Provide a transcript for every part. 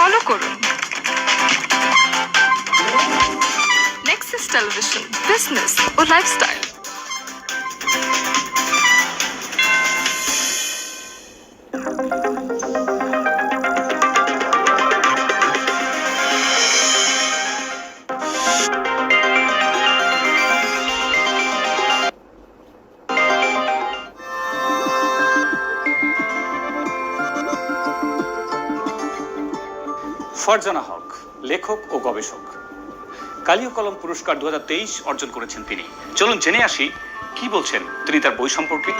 Follow করুন Nexus television business ও lifestyle Farzana Haque, লেখক ও গবেষক। কালীয় কলম পুরস্কার দু অর্জন করেছেন তিনি। চলুন জেনে আসি, কি বলছেন তিনি তার বই সম্পর্কে?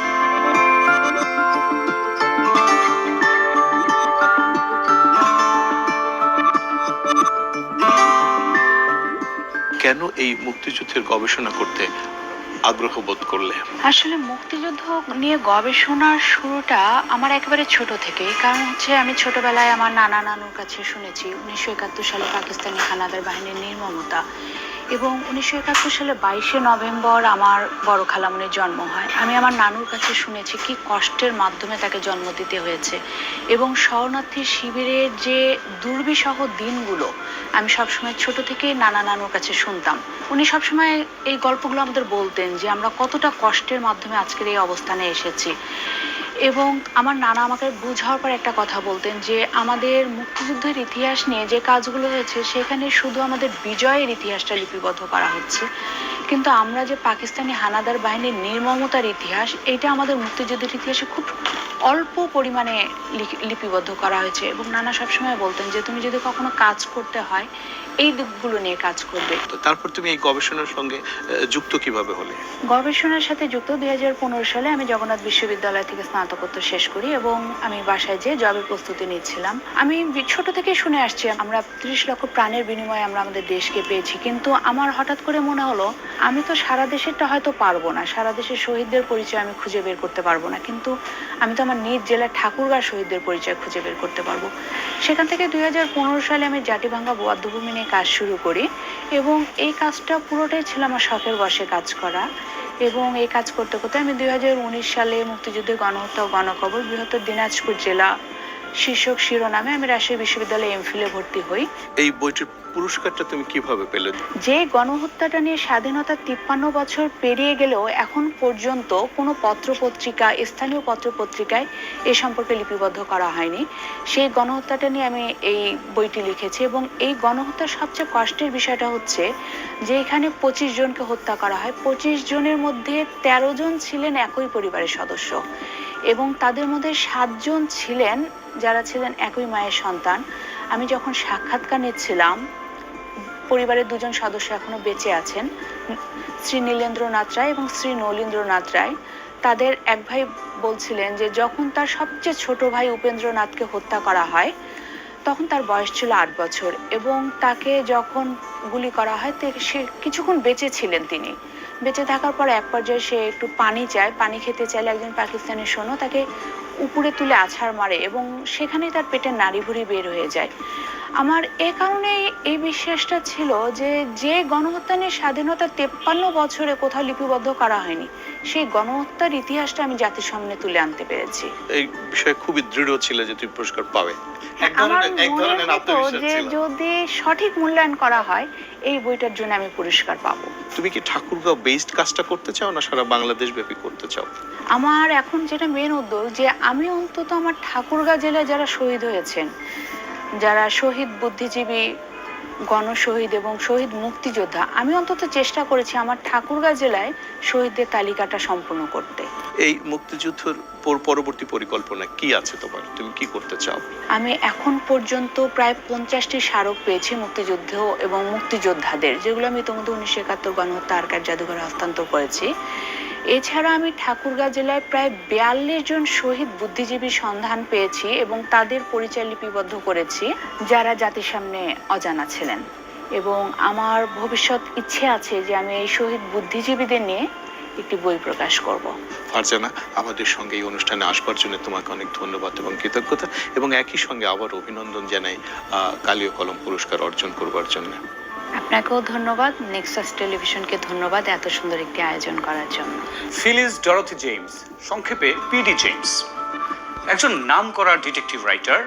কেন এই মুক্তিযুদ্ধের গবেষণা করতে আগ্রহ বোধ করলে। আসলে মুক্তিযুদ্ধ নিয়ে গবেষণার শুরুটা আমার একেবারে ছোট থেকে। কারণ হচ্ছে আমি ছোটবেলায় আমার নানা নানুর কাছে শুনেছি, উনিশশো একাত্তর সালে পাকিস্তানি হানাদার বাহিনীর নির্মমতা। এবং উনিশশো একাত্তর সালে বাইশে নভেম্বর আমার বড় খালামনির জন্ম হয়। আমি আমার নানুর কাছে শুনেছি কি কষ্টের মাধ্যমে তাকে জন্ম দিতে হয়েছে এবং শরণার্থী শিবিরের যে দুর্বিষহ দিনগুলো আমি সবসময় ছোট থেকেই নানা নানুর কাছে শুনতাম। উনি সবসময় এই গল্পগুলো আমাদের বলতেন যে আমরা কতটা কষ্টের মাধ্যমে আজকের এই অবস্থানে এসেছি। এবং আমার নানা আমাকে বুঝার পর একটা কথা বলতেন যে আমাদের মুক্তিযুদ্ধের ইতিহাস নিয়ে যে কাজগুলো হয়েছে, সেখানে শুধু আমাদের বিজয়ের ইতিহাসটা লিপিবদ্ধ করা হচ্ছে। কিন্তু আমরা যে পাকিস্তানি হানাদার বাহিনীর নির্মমতার ইতিহাস এটা আমাদের মুক্তিযুদ্ধের ইতিহাসে খুব অল্প পরিমাণে লিপিবদ্ধ করা হয়েছে এবং নানা সবসময় বলতেন যে তুমি যদি কখনো কাজ করতে হয় এই দিকগুলো নিয়ে কাজ করবে। তারপর তুমি এই গবেষণার সঙ্গে যুক্ত কীভাবে হলে? গবেষণার সাথে যুক্ত দুই হাজার পনেরো সালে আমি জগন্নাথ বিশ্ববিদ্যালয় থেকে স্নাতকোত্তর শেষ করি এবং আমি বাসায় যেয়ে জবের প্রস্তুতি নিচ্ছিলাম। আমি ছোট থেকেই শুনে আসছি আমরা ত্রিশ লক্ষ প্রাণের বিনিময়ে আমরা আমাদের দেশকে পেয়েছি কিন্তু আমার হঠাৎ করে মনে হলো আমি তো সারা দেশেরটা হয়তো পারব না সারা দেশের শহীদদের পরিচয় আমি খুঁজে বের করতে পারব না কিন্তু আমি তো আমার নিজ জেলার ঠাকুরগাঁ শহীদদের পরিচয় খুঁজে বের করতে পারব। সেখান থেকে দুই হাজার পনেরো সালে আমি জাটিভাঙ্গা বদ্ধভূমি নিয়ে কাজ শুরু করি এবং এই কাজটা পুরোটাই ছিল আমার শখের বসে কাজ করা এবং এই কাজ করতে করতে আমি দুই হাজার উনিশ সালে মুক্তিযুদ্ধের গণহত্যা ও গণকবর বৃহত্তর দিনাজপুর জেলা শীর্ষক শিরোনামে আমি রাজশাহী বিশ্ববিদ্যালয়ে এমফিলে ভর্তি হই। এই বইটির পুরস্কারটা তুমি কীভাবে পেলে? যে গণহত্যাটা নিয়ে স্বাধীনতা তিপ্পান্ন বছর পেরিয়ে গেলেও এখন পর্যন্ত কোনো পত্রপত্রিকা স্থানীয় পত্রপত্রিকায় এ সম্পর্কে লিপিবদ্ধ করা হয়নি। সেই গণহত্যাটা নিয়ে আমি এই বইটি লিখেছি এবং এই গণহত্যার সবচেয়ে কষ্টের বিষয়টা হচ্ছে যে এখানে পঁচিশ জনকে হত্যা করা হয়। পঁচিশ জনের মধ্যে তেরো জন ছিলেন একই পরিবারের সদস্য। এবং তাদের মধ্যে সাতজন ছিলেন, যারা ছিলেন একই মায়ের সন্তান। আমি যখন সাক্ষাৎকার নিচ্ছিলাম, পরিবারের দুজন সদস্য এখনও বেঁচে আছেন, শ্রী নীলেন্দ্রনাথ রায় এবং শ্রী নলীন্দ্রনাথ রায়। তাদের এক ভাই বলছিলেন যে, যখন তার সবচেয়ে ছোট ভাই উপেন্দ্রনাথকে হত্যা করা হয়, তখন তার বয়স ছিল আট বছর এবং তাকে যখন গুলি করা হয় সে কিছুক্ষণ বেঁচে ছিলেন তিনি। বেঁচে থাকার পর এক পর্যায়ে সে একটু পানি চায়। পানি খেতে চাইলে একজন পাকিস্তানি সৈন্য তাকে উপরে তুলে আছাড় মারে এবং সেখানেই তার পেটের নাড়ি ভুড়ি বের হয়ে যায়। আমার এ কারণে এই বিশ্বাসটা ছিল যে যে গণহত্যা নিয়ে স্বাধীনতা তেপ্পান্ন বছরে কোথাও লিপিবদ্ধ করা হয়নি সেই গণহত্যার ইতিহাসটা আমি জাতির সামনে তুলে আনতে পেরেছি। এই বিষয়ে খুবই দৃঢ় ছিল যে তুমি পুরস্কার পাবে। আমার মনে হতো যে যদি সঠিক মূল্যায়ন করা হয় এই বইটার জন্য আমি পুরস্কার পাবো। তুমি কি ঠাকুরগাঁও বেসড কাজটা করতে চাও না সারা বাংলাদেশ ব্যাপী করতে চাও? আমার এখন যেটা মেন উদ্যোগ যে আমি অন্তত আমার ঠাকুরগাঁ জেলায় যারা শহীদ হয়েছেন যারা শহীদ বুদ্ধিজীবী গণশহীদ এবং শহীদ মুক্তিযোদ্ধা আমি অন্তত চেষ্টা করেছি আমার ঠাকুরগাঁ জেলায় শহীদদের তালিকাটা সম্পূর্ণ করতে। এই মুক্তিযুদ্ধের পর- পরবর্তী পরিকল্পনা কি আছে তোমার? তুমি কি করতে চাও? আমি এখন পর্যন্ত প্রায় পঞ্চাশটি স্মারক পেয়েছি মুক্তিযুদ্ধ এবং মুক্তিযোদ্ধাদের যেগুলো আমি ইতিমধ্যে উনিশশো একাত্তর গণহত্যা আর্কার জাদুঘরে হস্তান্তর করেছি। এছাড়া আমি ঠাকুরগাঁ জেলায় প্রায় বিয়াল্লিশ জন শহীদ বুদ্ধিজীবীর সন্ধান পেয়েছি এবং তাদের পরিচয় লিপিবদ্ধ করেছি, যারা জাতির সামনে অজানা ছিলেন। এবং আমার ভবিষ্যৎ ইচ্ছে আছে যে আমি এই শহীদ বুদ্ধিজীবীদের নিয়ে একটি বই প্রকাশ করব। ফারজানা, আমাদের সঙ্গে এই অনুষ্ঠানে আসবার জন্য তোমাকে অনেক ধন্যবাদ এবং কৃতজ্ঞতা এবং একই সঙ্গে আবার অভিনন্দন জানাই কালীয় কলম পুরস্কার অর্জন করবার জন্য। আপনাকেও ধন্যবাদ। নেক্সাস টেলিভিশনকে ধন্যবাদ এত সুন্দর একটি আয়োজন করার জন্য। ফিলিস ডরথি জেমস সংক্ষেপে পিডি জেমস একজন নাম করা ডিটেকটিভ রাইটার